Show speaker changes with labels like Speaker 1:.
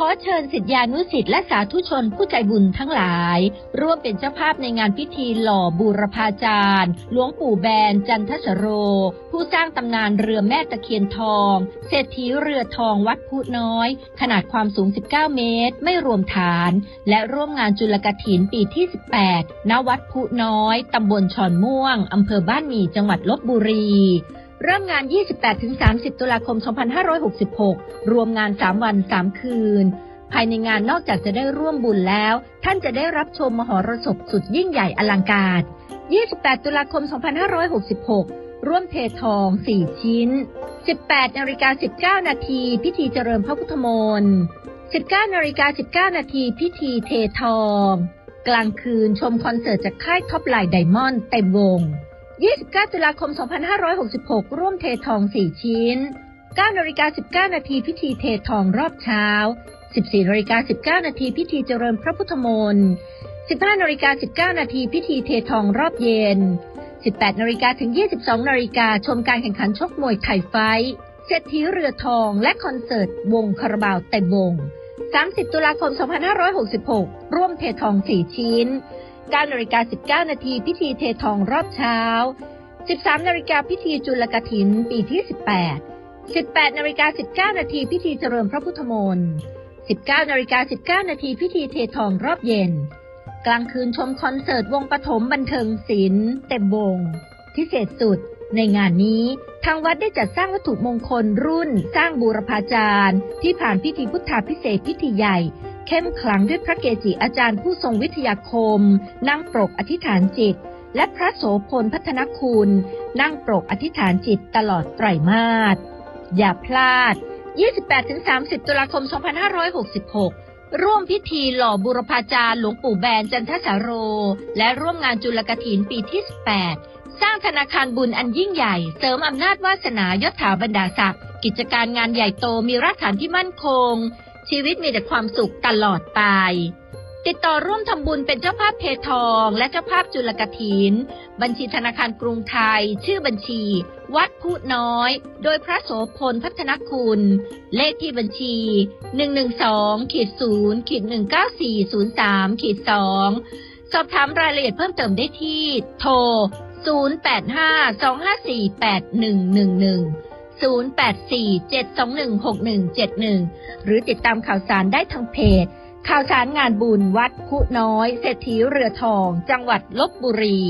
Speaker 1: ขอเชิญสิทธิานุสิทธิ์และสาธุชนผู้ใจบุญทั้งหลาย ร่วมเป็นเจ้าภาพในงานพิธีหล่อบูรพาจารย์ หลวงปู่แบนจันทสโร ผู้สร้างตำนานเรือแม่ตะเคียนทอง เศรษฐีเรือทองวัดพุน้อย ขนาดความสูง 19 เมตร ไม่รวมฐาน และร่วมงานจุลกถินปีที่ 18 ณ วัดพุน้อย ตำบลชอนม่วง อำเภอบ้านหมี่จังหวัดลบบุรี เริ่มงาน 28-30 ตุลาคม 2566 รวมงาน 3 วัน 3 คืน ภายในงานนอกจากจะได้ร่วมบุญแล้ว ท่านจะได้รับชมมหรสพสุดยิ่งใหญ่อลังการ 28 ตุลาคม 2566 ร่วมเททอง 4 ชิ้น 18นาฬิกา19 นาที พิธีเจริญพระพุทธมนต์ 19นาฬิกา19 นาที พิธีเททอง กลางคืนชมคอนเสิร์ตจากค่ายท็อปไลน์ไดมอนด์เต็มวง 29 ตุลาคม 2566 ร่วมเททอง 4 ชิ้น 9นาฬิกา19 นาทีพิธีเททองรอบเช้า 14นาฬิกา19 นาทีพิธีเจริญพระพุทธมนต์15นาฬิกา19 นาทีพิธีเททองรอบเย็น 18นาฬิกาถึง 22นาฬิกาชมการแข่งขันชกมวยไทยไฟเศรษฐีเรือทองและคอนเสิร์ตวงคาราบาวเต็มวง 30 ตุลาคม 2566 ร่วมเททอง 4 ชิ้น 9นาฬิกา19 นาทีพิธีเททองรอบเช้า 13นาฬิกาพิธีจุลกถินปีที่ 18 18นาฬิกา19 นาทีพิธีเจริญพระพุทธมนต์19นาฬิกา19 นาทีพิธีเททองรอบเย็น กลางคืนชมคอนเสิร์ตวงปฐมบันเทิงศิลป์เต็มวง พิเศษสุดในงานนี้ ทางวัดได้จัดสร้างวัตถุมงคลรุ่น สร้างบูรพาจารย์ ที่ผ่านพิธีพุทธาพิเศษพิธีใหญ่ เข้มขลังด้วยพระเกจิอาจารย์ผู้ทรงวิทยาคม นั่งปรกอธิษฐานจิต และพระโสพลพัฒนคุณ นั่งปรกอธิษฐานจิตตลอดไตรมาสอย่าพลาด 28-30 ตุลาคม 2566 ร่วมพิธีหล่อบุรพาจารย์หลวงปู่แบนจันทสาโร และร่วมงานจุลกถินปีที่ 18 สร้างธนาคารบุญอันยิ่งใหญ่ เสริมอำนาจวาสนายศถาบรรดาศักดิ์กิจการงานใหญ่โตมีรากฐานที่มั่นคง ชีวิตมีแต่ความสุขตลอดไป ติดต่อร่วมทำบุญเป็นเจ้าภาพเททอง และเจ้าภาพจุลกถิน บัญชีธนาคารกรุงไทย ชื่อบัญชี วัดผู้น้อย โดยพระโสพลพัฒนคุณ เลขที่บัญชี 112ขีด0ขีด19403ขีด2สอบถามรายละเอียดเพิ่มเติมได้ที่ โทร 0852548111 0847216171 หรือติดตามข่าวสารได้ทางเพจ ข่าวสารงานบุญวัดคูน้อย เศรษฐีเรือทอง จังหวัดลบบุรี